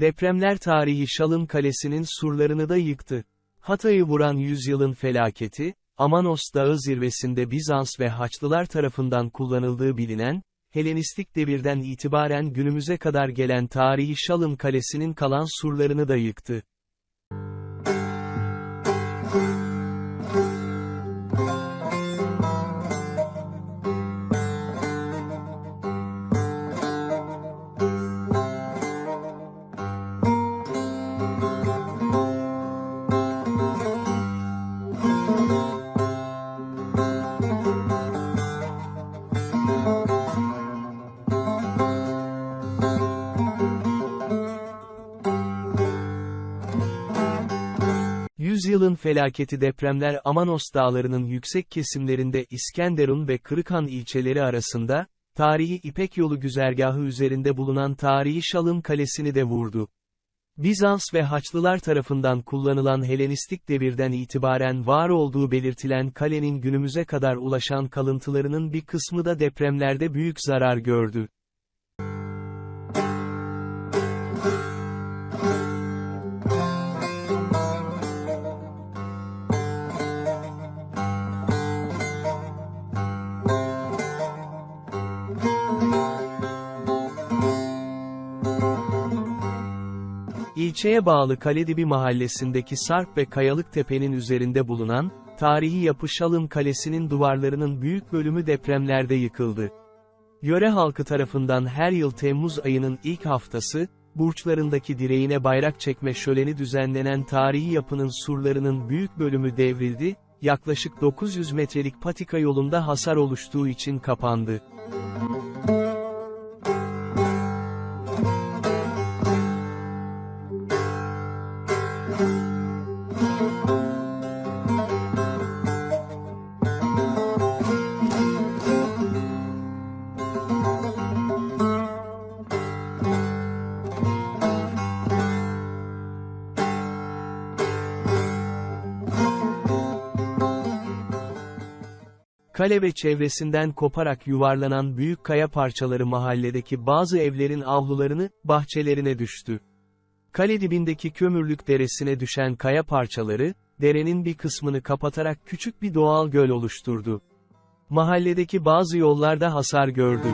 Depremler tarihi Şalın Kalesi'nin surlarını da yıktı. Hatay'ı vuran yüzyılın felaketi, Amanos Dağı zirvesinde Bizans ve Haçlılar tarafından kullanıldığı bilinen, Helenistik devirden itibaren günümüze kadar gelen tarihi Şalın Kalesi'nin kalan surlarını da yıktı. Yüzyılın felaketi depremler Amanos dağlarının yüksek kesimlerinde İskenderun ve Kırıkhan ilçeleri arasında, tarihi İpek yolu güzergahı üzerinde bulunan tarihi Şalın Kalesi'ni de vurdu. Bizans ve Haçlılar tarafından kullanılan Helenistik devirden itibaren var olduğu belirtilen kalenin günümüze kadar ulaşan kalıntılarının bir kısmı da depremlerde büyük zarar gördü. İlçeye bağlı Kaledibi mahallesindeki Sarp ve Kayalık Tepe'nin üzerinde bulunan, tarihi yapı Şalın Kalesi'nin duvarlarının büyük bölümü depremlerde yıkıldı. Yöre halkı tarafından her yıl Temmuz ayının ilk haftası, burçlarındaki direğine bayrak çekme şöleni düzenlenen tarihi yapının surlarının büyük bölümü devrildi, yaklaşık 900 metrelik patika yolunda hasar oluştuğu için kapandı. Kale ve çevresinden koparak yuvarlanan büyük kaya parçaları mahalledeki bazı evlerin avlularını, bahçelerine düştü. Kale dibindeki kömürlük deresine düşen kaya parçaları, derenin bir kısmını kapatarak küçük bir doğal göl oluşturdu. Mahalledeki bazı yollarda hasar gördü.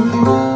Música